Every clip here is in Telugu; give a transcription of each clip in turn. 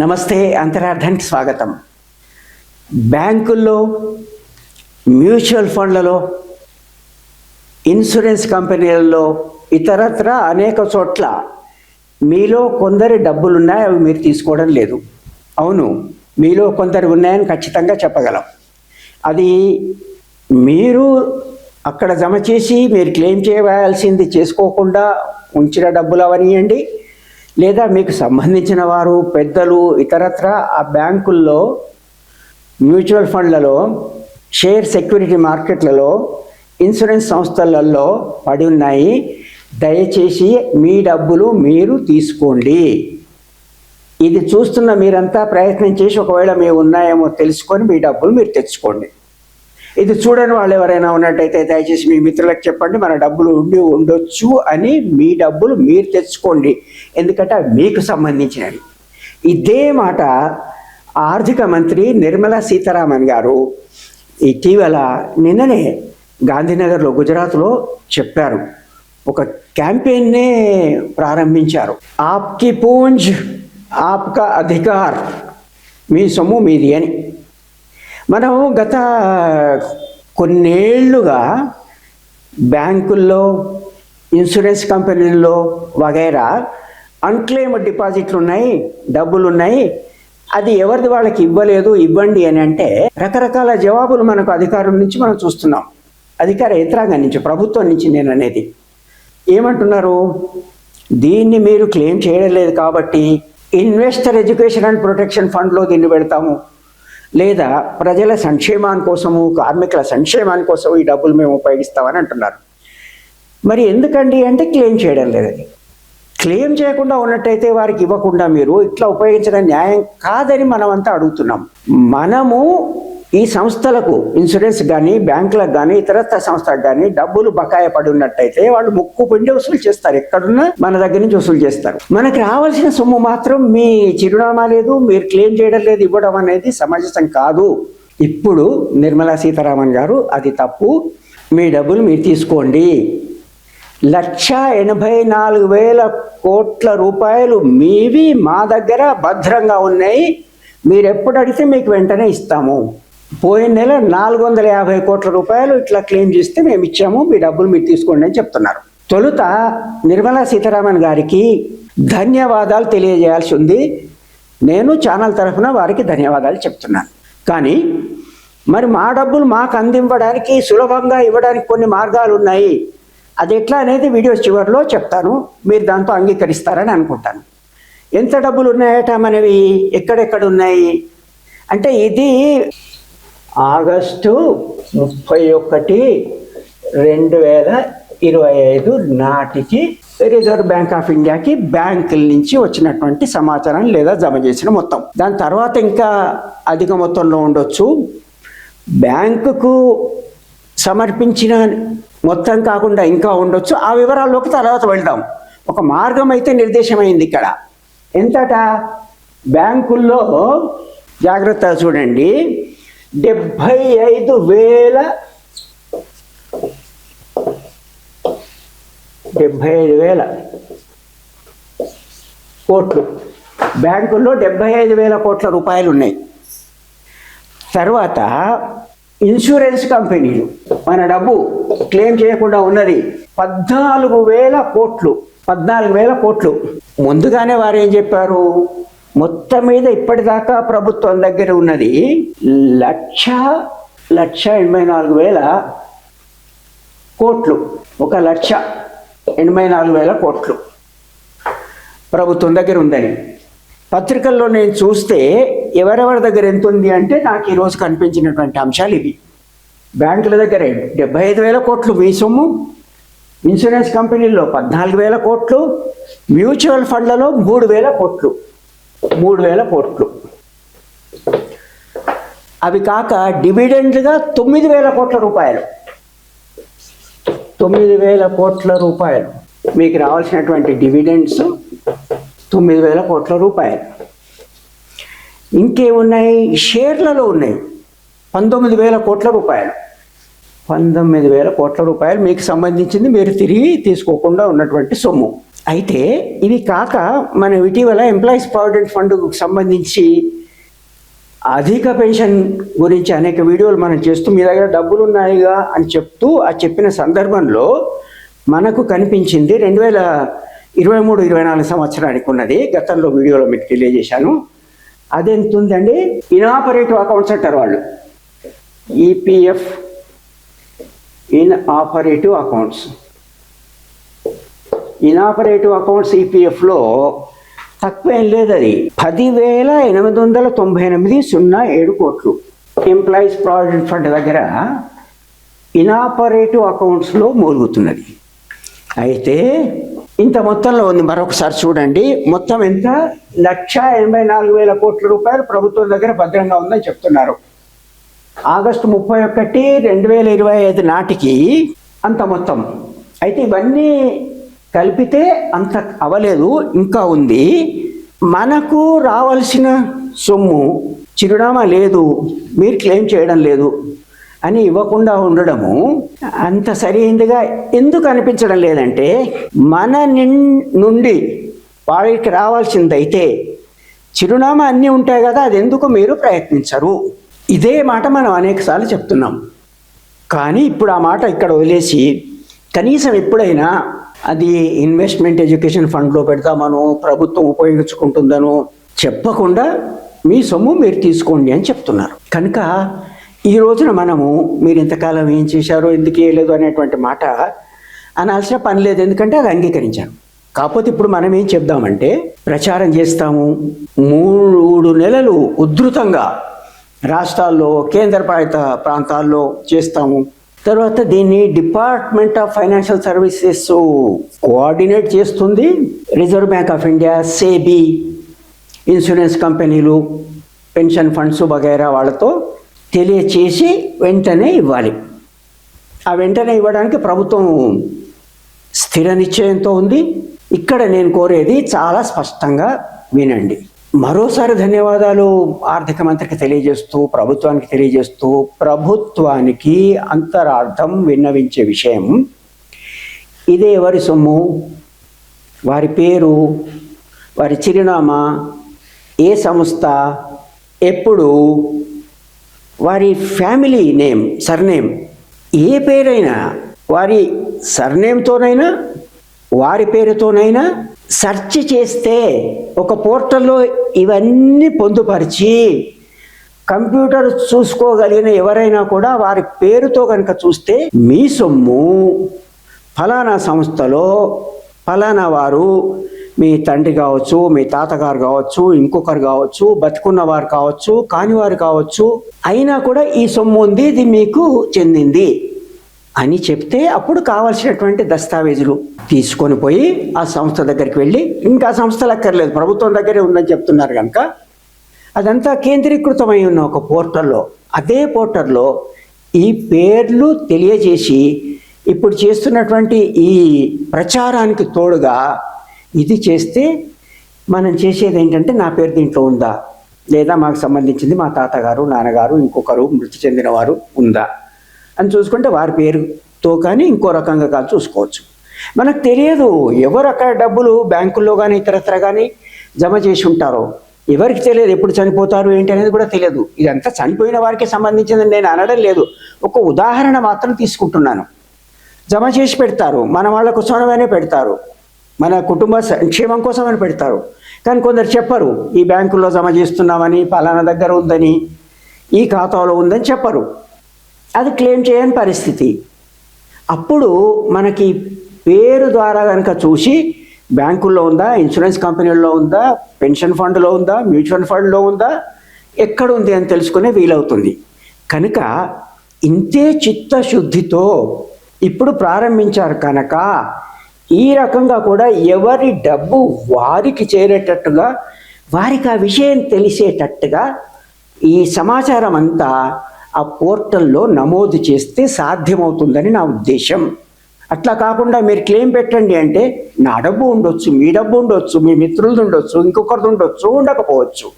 నమస్తే అంతరార్థానికి స్వాగతం. బ్యాంకుల్లో మ్యూచువల్ ఫండ్లలో ఇన్సూరెన్స్ కంపెనీలలో ఇతరత్ర అనేక చోట్ల మీలో కొందరి డబ్బులు ఉన్నాయి అవి మీరు తీసుకోవడం లేదు. అవును మీలో కొందరు ఉన్నాయని ఖచ్చితంగా చెప్పగలం. అది మీరు అక్కడ జమ చేసి మీరు క్లెయిమ్ చేయవలసింది చేసుకోకుండా ఉంచిన డబ్బులు అవనియండి లేదా మీకు సంబంధించిన వారు పెద్దలు ఇతరత్ర ఆ బ్యాంకుల్లో మ్యూచువల్ ఫండ్లలో షేర్ సెక్యూరిటీ మార్కెట్లలో ఇన్సూరెన్స్ సంస్థలలో పడి ఉన్నాయి. దయచేసి మీ డబ్బులు మీరు తీసుకోండి. ఇది చూస్తున్న మీరంతా ప్రయత్నం చేసి ఒకవేళ మీ ఉన్నాయేమో తెలుసుకొని మీ డబ్బులు మీరు తెచ్చుకోండి. ఇది చూడని వాళ్ళు ఎవరైనా ఉన్నట్టయితే దయచేసి మీ మిత్రులకు చెప్పండి మన డబ్బులు ఉండి ఉండొచ్చు అని మీ డబ్బులు మీరు తెచ్చుకోండి. ఎందుకంటే అవి మీకు సంబంధించినవి. ఇదే మాట ఆర్థిక మంత్రి నిర్మలా సీతారామన్ గారు ఇటీవల నిన్ననే గాంధీనగర్లో గుజరాత్లో చెప్పారు. ఒక క్యాంపెయిన్నే ప్రారంభించారు. ఆప్కి పూంజ్ ఆప్కా అధికార్ మీ సొమ్ము మీది అని. మనం గత కొన్నేళ్ళుగా బ్యాంకుల్లో ఇన్సూరెన్స్ కంపెనీల్లో వగైరా అన్క్లెయిమ్ డిపాజిట్లు ఉన్నాయి డబ్బులు ఉన్నాయి అది ఎవరిది వాళ్ళకి ఇవ్వలేదు ఇవ్వండి అని అంటే రకరకాల జవాబులు మనకు అధికారం నుంచి మనం చూస్తున్నాం. అధికార యంత్రాంగం నుంచి ప్రభుత్వం నుంచి నేను అనేది. ఏమంటున్నారు? దీన్ని మీరు క్లెయిమ్ చేయడం లేదు కాబట్టి ఇన్వెస్టర్ ఎడ్యుకేషన్ అండ్ ప్రొటెక్షన్ ఫండ్లో దీన్ని పెడతాము. లేదా ప్రజల సంక్షేమాని కోసము కార్మికుల సంక్షేమాని కోసం ఈ డబ్బులు మేము ఉపయోగిస్తామని అంటున్నారు. మరి ఎందుకండి అంటే క్లెయిమ్ చేయడం లేదు క్లెయిమ్ చేయకుండా ఉన్నట్టయితే వారికి ఇవ్వకుండా మీరు ఇట్లా ఉపయోగించడం న్యాయం కాదని మనమంతా అడుగుతున్నాం. మనము ఈ సంస్థలకు ఇన్సూరెన్స్ కానీ బ్యాంకులకు కానీ ఇతరత్ర సంస్థలకు కానీ డబ్బులు బకాయ పడి ఉన్నట్టయితే వాళ్ళు ముక్కు పిండి వసూలు చేస్తారు. ఎక్కడున్నా మన దగ్గర నుంచి వసూలు చేస్తారు. మనకి రావాల్సిన సొమ్ము మాత్రం మీ చిరునామా లేదు మీరు క్లెయిమ్ చేయడం లేదు ఇవ్వడం అనేది సమంజసం కాదు. ఇప్పుడు నిర్మలా సీతారామన్ గారు అది తప్పు. మీ డబ్బులు మీరు తీసుకోండి. లక్ష ఎనభై నాలుగు వేల కోట్ల రూపాయలు మీవి మా దగ్గర భద్రంగా ఉన్నాయి. మీరు ఎప్పుడు అడిగితే మీకు వెంటనే ఇస్తాము. పోయిన నెల నాలుగు వందల యాభై కోట్ల రూపాయలు ఇట్లా క్లెయిమ్ చేస్తే మేము ఇచ్చాము మీ డబ్బులు మీరు తీసుకోండి అని చెప్తున్నారు. తొలుత నిర్మలా సీతారామన్ గారికి ధన్యవాదాలు తెలియజేయాల్సి ఉంది. నేను ఛానల్ తరఫున వారికి ధన్యవాదాలు చెప్తున్నాను. కానీ మరి మా డబ్బులు మాకు అందివ్వడానికి సులభంగా ఇవ్వడానికి కొన్ని మార్గాలు ఉన్నాయి. అది ఎట్లా అనేది వీడియో చివరిలో చెప్తాను. మీరు దాంతో అంగీకరిస్తారని అనుకుంటాను. ఎంత డబ్బులు ఉన్నాయట మనవి? ఎక్కడెక్కడ ఉన్నాయి? అంటే ఇది ఆగస్టు ముప్పై ఒకటి రెండు వేల ఇరవై ఐదు నాటికి రిజర్వ్ బ్యాంక్ ఆఫ్ ఇండియాకి బ్యాంకుల నుంచి వచ్చినటువంటి సమాచారం లేదా జమ చేసిన మొత్తం. దాని తర్వాత ఇంకా అధిక మొత్తంలో ఉండొచ్చు. బ్యాంకుకు సమర్పించిన మొత్తం కాకుండా ఇంకా ఉండొచ్చు. ఆ వివరాల్లోకి తర్వాత వెళ్దాం. ఒక మార్గం అయితే నిర్దేశమైంది ఇక్కడ. ఎంతట? బ్యాంకుల్లో జాగ్రత్తగా చూడండి. డెబ్భై ఐదు వేల డెబ్భై ఐదు వేల కోట్లు. బ్యాంకుల్లో డెబ్భై ఐదు వేల కోట్ల రూపాయలు ఉన్నాయి తర్వాత ఇన్సూరెన్స్ కంపెనీలు మన డబ్బు క్లెయిమ్ చేయకుండా ఉన్నది పద్నాలుగు వేల కోట్లు. పద్నాలుగు వేల కోట్లు. ముందుగానే వారు ఏం చెప్పారు? మొత్తం మీద ఇప్పటిదాకా ప్రభుత్వం దగ్గర ఉన్నది లక్ష లక్ష ఎనభై నాలుగు వేల కోట్లు. ఒక లక్ష ఎనభై నాలుగు వేల కోట్లు ప్రభుత్వం దగ్గర ఉందని. పత్రికల్లో నేను చూస్తే ఎవరెవరి దగ్గర ఎంత ఉంది అంటే నాకు ఈరోజు కనిపించినటువంటి అంశాలు ఇవి. బ్యాంకుల దగ్గర డెబ్బై ఐదు వేల కోట్లు మీ సొమ్ము. ఇన్సూరెన్స్ కంపెనీల్లో పద్నాలుగు వేల కోట్లు. మ్యూచువల్ ఫండ్లలో మూడు వేల కోట్లు. మూడు వేల కోట్లు. అవి కాక డివిడెండ్గా తొమ్మిది వేల కోట్ల రూపాయలు. తొమ్మిది వేల కోట్ల రూపాయలు. మీకు రావాల్సినటువంటి డివిడెండ్స్ తొమ్మిది వేల కోట్ల రూపాయలు. ఇంకేమున్నాయి? షేర్లలో ఉన్నాయి. పంతొమ్మిది వేల కోట్ల రూపాయలు. పంతొమ్మిది వేల కోట్ల రూపాయలు మీకు సంబంధించింది మీరు తిరిగి తీసుకోకుండా ఉన్నటువంటి సొమ్ము. అయితే ఇవి కాక మనం ఇటీవల ఎంప్లాయీస్ ప్రావిడెంట్ ఫండ్కు సంబంధించి అధిక పెన్షన్ గురించి అనేక వీడియోలు మనం చేస్తూ మీ దగ్గర డబ్బులు ఉన్నాయిగా అని చెప్తూ ఆ చెప్పిన సందర్భంలో మనకు కనిపించింది రెండు వేల ఇరవై మూడు ఇరవై నాలుగు సంవత్సరానికి ఉన్నది. గతంలో వీడియోలో మీకు తెలియజేశాను. అదెంత ఉందండి ఇన్ఆపరేటివ్ అకౌంట్స్ అంటారు వాళ్ళు. EPF inoperative accounts. Inoperative accounts ఈపీఎఫ్లో తక్కువ ఏం లేదు అది పదివేల ఎనిమిది వందల తొంభై ఎనిమిది సున్నా ఏడు కోట్లు. ఎంప్లాయీస్ ప్రావిడెంట్ ఫండ్ దగ్గర ఇనాపరేటివ్ అకౌంట్స్లో మూలుగుతున్నది. అయితే ఇంత మొత్తంలో ఉంది. మరొకసారి చూడండి. మొత్తం ఎంత? లక్ష ఎనభై నాలుగు వేల కోట్ల రూపాయలు ప్రభుత్వం దగ్గర భద్రంగా ఉందని చెప్తున్నారు. ఆగస్టు ముప్పై ఒకటి రెండు వేల ఇరవై ఐదు నాటికి అంత మొత్తం. అయితే ఇవన్నీ కలిపితే అంత అవలేదు ఇంకా ఉంది. మనకు రావాల్సిన సొమ్ము చిరునామా లేదు మీరు క్లెయిమ్ చేయడం లేదు అని ఇవ్వకుండా ఉండడము అంత సరైనదిగా ఎందుకు అనిపించడం లేదంటే మన నుండి వారికి రావాల్సిందైతే చిరునామా అన్నీ ఉంటాయి కదా అది ఎందుకు మీరు ప్రయత్నించరు? ఇదే మాట మనం అనేకసార్లు చెప్తున్నాం. కానీ ఇప్పుడు ఆ మాట ఇక్కడ వదిలేసి కనీసం ఎప్పుడైనా అది ఇన్వెస్ట్మెంట్ ఎడ్యుకేషన్ ఫండ్లో పెడతామను ప్రభుత్వం ఉపయోగించుకుంటుందనో చెప్పకుండా మీ సొమ్ము మీరు తీసుకోండి అని చెప్తున్నారు. కనుక ఈ రోజున మనము మీరు ఇంతకాలం ఏం చేశారో ఎందుకు వేయలేదు అనేటువంటి మాట అనాల్సిన పని లేదు ఎందుకంటే అది అంగీకరించాను కాకపోతే ఇప్పుడు మనం ఏం చెప్దామంటే ప్రచారం చేస్తాము మూడు నెలలు ఉధృతంగా రాష్ట్రాల్లో కేంద్రపాలిత ప్రాంతాల్లో చేస్తాము. తర్వాత దీన్ని department of financial services coordinate చేస్తుంది. Reserve Bank of India SEBI insurance కంపెనీలు పెన్షన్ ఫండ్స్ వగైరా వాళ్ళతో తెలియచేసి వెంటనే ఇవ్వాలి. ఆ వెంటనే ఇవ్వడానికి ప్రభుత్వం స్థిర నిశ్చయంతో ఉంది. ఇక్కడ నేను కోరేది చాలా స్పష్టంగా వినండి. మరోసారి ధన్యవాదాలు ఆర్థిక మంత్రికి తెలియజేస్తూ ప్రభుత్వానికి తెలియజేస్తూ ప్రభుత్వానికి అంతరార్థం విన్నవించే విషయం. ఇదే ఎవరి సొమ్ము? వారి పేరు వారి చిరునామా ఏ సంస్థ ఎప్పుడు వారి ఫ్యామిలీ నేమ్ సర్నేమ్ ఏ పేరైనా వారి సర్నేమ్తోనైనా వారి పేరుతోనైనా సెర్చ్ చేస్తే ఒక పోర్టల్లో ఇవన్నీ పొందుపరిచి కంప్యూటర్ చూసుకోగలిగిన ఎవరైనా కూడా వారి పేరుతో కనుక చూస్తే మీ సొమ్ము ఫలానా సంస్థలో ఫలానా వారు మీ తండ్రి కావచ్చు మీ తాతగారు కావచ్చు ఇంకొకరు కావచ్చు బతుకున్న వారు కావచ్చు కానివారు కావచ్చు అయినా కూడా ఈ సొమ్ము ఉంది ఇది మీకు చెందింది. అని చెప్తే అప్పుడు కావాల్సినటువంటి దస్తావేజులు తీసుకొని పోయి ఆ సంస్థ దగ్గరికి వెళ్ళి ఇంకా సంస్థలు అక్కర్లేదు ప్రభుత్వం దగ్గరే ఉందని చెప్తున్నారు కనుక అదంతా కేంద్రీకృతమై ఉన్న ఒక పోర్టల్లో అదే పోర్టల్లో ఈ పేర్లు తెలియజేసి ఇప్పుడు చేస్తున్నటువంటి ఈ ప్రచారానికి తోడుగా ఇది చేస్తే మనం చేసేది ఏంటంటే నా పేరు దీంట్లో ఉందా? లేదా మాకు సంబంధించింది మా తాతగారు నాన్నగారు ఇంకొకరు మృతి చెందినవారు ఉందా? అని చూసుకుంటే వారి పేరుతో కానీ ఇంకో రకంగా కానీ చూసుకోవచ్చు. మనకు తెలియదు ఎవరు అక్కడ డబ్బులు బ్యాంకుల్లో కానీ ఇతరత్ర కానీ జమ చేసి ఉంటారో. ఎవరికి తెలియదు ఎప్పుడు చనిపోతారు ఏంటి అనేది కూడా తెలియదు. ఇదంతా చనిపోయిన వారికి సంబంధించింది నేను అనడం లేదు. ఒక ఉదాహరణ మాత్రం తీసుకుంటున్నాను. జమ చేసి పెడతారు. మన వాళ్ళ కోసమనే పెడతారు. మన కుటుంబ సంక్షేమం కోసమని పెడతారు. కానీ కొందరు చెప్పరు ఈ బ్యాంకుల్లో జమ చేస్తున్నామని పలానా దగ్గర ఉందని ఈ ఖాతాలో ఉందని చెప్పరు. అది క్లెయిమ్ చేయని పరిస్థితి. అప్పుడు మనకి పేరు ద్వారా కనుక చూసి బ్యాంకుల్లో ఉందా ఇన్సూరెన్స్ కంపెనీల్లో ఉందా పెన్షన్ ఫండ్లో ఉందా మ్యూచువల్ ఫండ్లో ఉందా ఎక్కడ ఉంది అని తెలుసుకునే వీలవుతుంది. కనుక ఇంతే చిత్తశుద్ధితో ఇప్పుడు ప్రారంభించారు కనుక ఈ రకంగా కూడా ఎవరి డబ్బు వారికి చేరేటట్టుగా వారికి ఆ విషయం తెలిసేటట్టుగా ఈ సమాచారం అంతా ఆ పోర్టల్లో నమోదు చేస్తే సాధ్యమవుతుందని నా ఉద్దేశం. అట్లా కాకుండా మీరు క్లెయిమ్ పెట్టండి అంటే నా డబ్బు ఉండొచ్చు మీ డబ్బు ఉండొచ్చు మీ మిత్రులది ఉండొచ్చు ఇంకొకరిది ఉండొచ్చు ఉండకపోవచ్చు.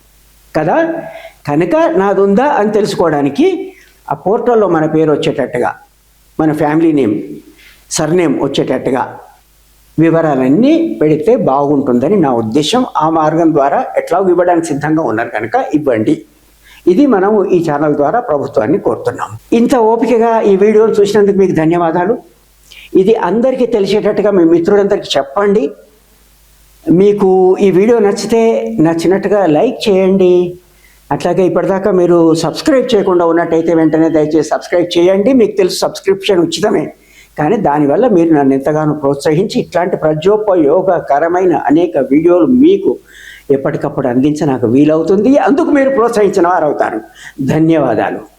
కదా? కనుక నాది ఉందా అని తెలుసుకోవడానికి ఆ పోర్టల్లో మన పేరు వచ్చేటట్టుగా మన ఫ్యామిలీ నేమ్ సర్నేమ్ వచ్చేటట్టుగా వివరాలన్నీ పెడితే బాగుంటుందని నా ఉద్దేశం. ఆ మార్గం ద్వారా ఎట్లా ఇవ్వడానికి సిద్ధంగా ఉన్నారు కనుక ఇవ్వండి. ఇది మనం ఈ ఛానల్ ద్వారా ప్రభుత్వాన్ని కోరుతున్నాం. ఇంత ఓపికగా ఈ వీడియోలు చూసినందుకు మీకు ధన్యవాదాలు. ఇది అందరికీ తెలిసేటట్టుగా మీ మిత్రులందరికీ చెప్పండి. మీకు ఈ వీడియో నచ్చితే నచ్చినట్టుగా లైక్ చేయండి. అట్లాగే ఇప్పటిదాకా మీరు సబ్స్క్రైబ్ చేయకుండా ఉన్నట్టయితే వెంటనే దయచేసి సబ్స్క్రైబ్ చేయండి. మీకు తెలుసు సబ్స్క్రిప్షన్ ఉచితమే. కానీ దానివల్ల మీరు నన్ను ఎంతగానో ప్రోత్సహించి ఇట్లాంటి ప్రజోపయోగకరమైన అనేక వీడియోలు మీకు ఎప్పటికప్పుడు అందించ నాకు వీలవుతుంది. అందుకు మీరు ప్రోత్సహించిన వారు అవుతారు ధన్యవాదాలు.